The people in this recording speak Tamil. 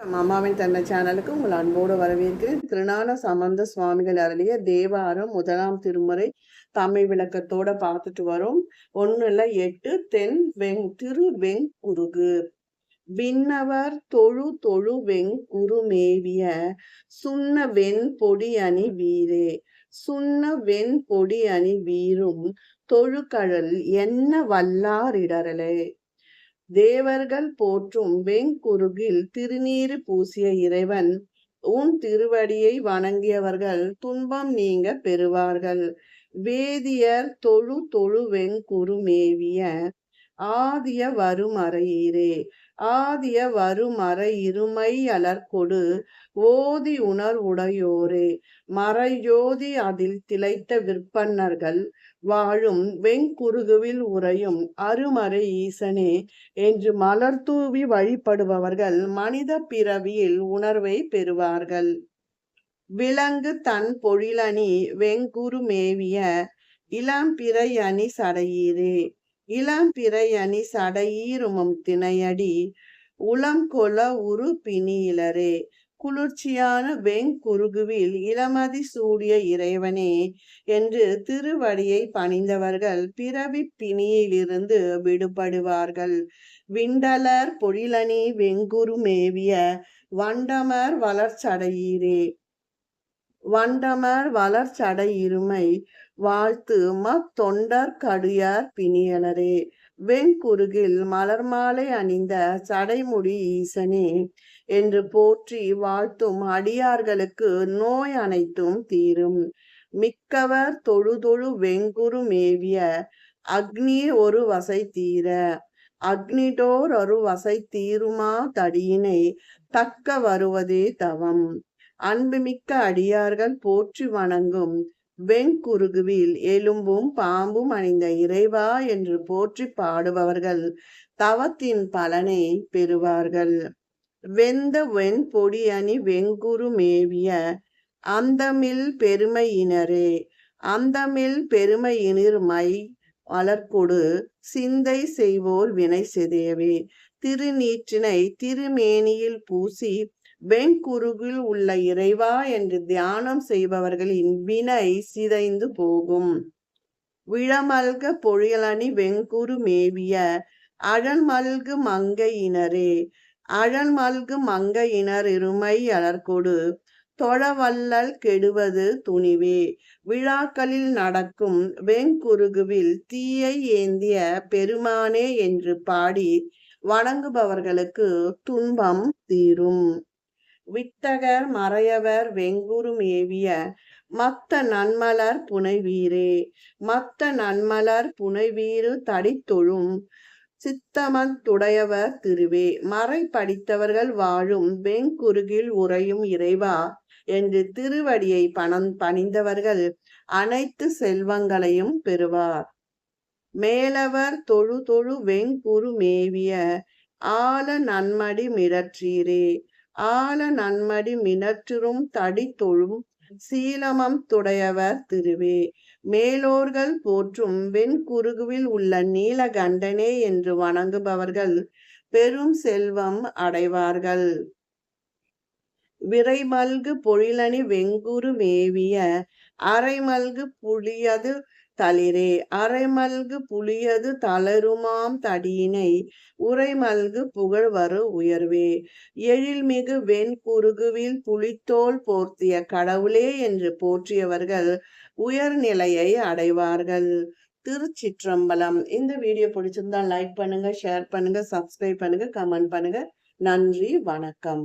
அம்மாவின் தன்னை சேனலுக்கு உங்கள் அன்போடு வரவேற்கிறேன். திருநான சம்பந்த சுவாமிகள் அருளிய தேவாரம் முதலாம் திருமுறை தமிழ் விளக்கத்தோட பார்த்துட்டு வரோம். ஒண்ணுல எட்டு தென் வெங் திரு வெங் குருகு விண்ணவர் தொழு தொழு வெங் குருமேவிய சுண்ண வெண் பொடி அணி வீரே. சுண்ண வெண் பொடி அணி வீரும் தொழுக்கழல் என்ன வல்லாரிடரலே தேவர்கள் போற்றும் வெங்குருகில் திருநீறு பூசிய இறைவன் உன் திருவடியை வணங்கியவர்கள் துன்பம் நீங்க பெறுவார்கள். வேதியர் தொழு தொழு வெங்குரு மேவிய ஆதிய வருமறையீரே. ஆதிய வருமறை இருமை அலர்கொடு ஓதி உணர்வுடையோரே மறையோதி அதில் திளைத்த விற்பன்னர்கள் வாழும் வெங்குருகுவில் உறையும் அருமறை ஈசனே என்று மலர் தூவி வழிபடுபவர்கள் மனித பிறவியில் உணர்வை பெறுவார்கள். விலங்கு தன் பொழிலணி வெங்குரு மேவிய இளம்பிறை அணி சடையீரே. இளம்பிறை அணி சடையீருமம் திணையடி உளங்கொல உரு பிணியிலரே குளிர்ச்சியான வெங்குருகுவில் இளமதி சூடிய இறைவனே என்று திருவடியை பணிந்தவர்கள் பிறவி பிணியிலிருந்து விடுபடுவார்கள். விண்டலர் பொழிலணி வெங்குரு மேவிய வண்டமர் வளர்ச்சடையீரே. வண்டமர் வளர்ச்சடையிருமை வாழ்த்து தொண்டர் கடியார் பிணியலரே. வெண்குறுகில் மலர் மாலை அணிந்த சடைமுடி ஈசனே என்று போற்றி வாழ்த்தும் அடியார்களுக்கு நோய் அனைத்தும் தீரும். மிக்கவர் தொழுதொழு வெங்குரு மேவிய அக்னி ஒரு வசை தீர. அக்னிடோர் ஒரு வசை தீருமா தடியினை தக்க வருவதே தவம். அன்புமிக்க அடியார்கள் போற்றி வணங்கும் வெண்குருகுவில் எலும்பும் பாம்பும் அணிந்த இறைவா என்று போற்றி பாடுபவர்கள் தவத்தின் பலனை பெறுவார்கள். வெந்த வெண் பொடி அணி வெங்குரு மேவிய அந்தமில் பெருமையினரே அந்தமில் பெருமையினிர் மை வளர்க்கொடு சிந்தை செய்வோர் வினை செதையவே திருநீற்றினை திருமேனியில் பூசி வெங்குருவில் உள்ள இறைவா என்று தியானம் செய்பவர்களின் வினை சிதைந்து போகும். விழமல்க பொழியலணி வெங்குரு மேவிய அழன்மல்கு மங்கையினரே அழன்மல்கு மங்கையினர் இருமை அலர்கொடு தொழவல்லல் கெடுவது துணிவே. விழாக்களில் நடக்கும் வெங்குருகுவில் தீயை ஏந்திய பெருமானே என்று பாடி வணங்குபவர்களுக்கு துன்பம் தீரும். வித்தகர் மறையவர் வெங்குரும் ஏவிய மத்த நன்மலர் புனைவீரே மத்த நன்மலர் புனைவீரு தடித்தொழும் சித்தமத்துடையவர் திருவே மறை படித்தவர்கள் வாழும் வெங்குருகில் உறையும் இறைவா என்று திருவடியை பணம் பணிந்தவர்கள் அனைத்து செல்வங்களையும் பெறுவார். மேலவர் தொழு தொழு வெங்குரு மேவிய ஆல நன்மடி மிடற்றீரே ஆல நன்மடி மினற்றும் தடி தொழும் சீலமம் துடையவர் திருவே. மேலோர்கள் போற்றும் வெண்குருகுவில் உள்ள நீலகண்டனே என்று வணங்குபவர்கள் பெரும் செல்வம் அடைவார்கள். விரைமல்கு பொழிலணி வெங்குரு மேவிய அரைமல்கு புளியது தளிரே அரைமல்கு புளியது தளருமாம் தடியினை உரைமல்கு புகழ்வரு உயர்வே. எழில்மிகு வெண் குறுகுவில் புலித்தோல் போர்த்திய கடவுளே என்று போற்றியவர்கள் உயர்நிலையை அடைவார்கள். திருச்சிற்றம்பலம். இந்த வீடியோ பிடிச்சிருந்தா லைக் பண்ணுங்க ஷேர் பண்ணுங்க சப்ஸ்கிரைப் பண்ணுங்க கமெண்ட் பண்ணுங்க. நன்றி வணக்கம்.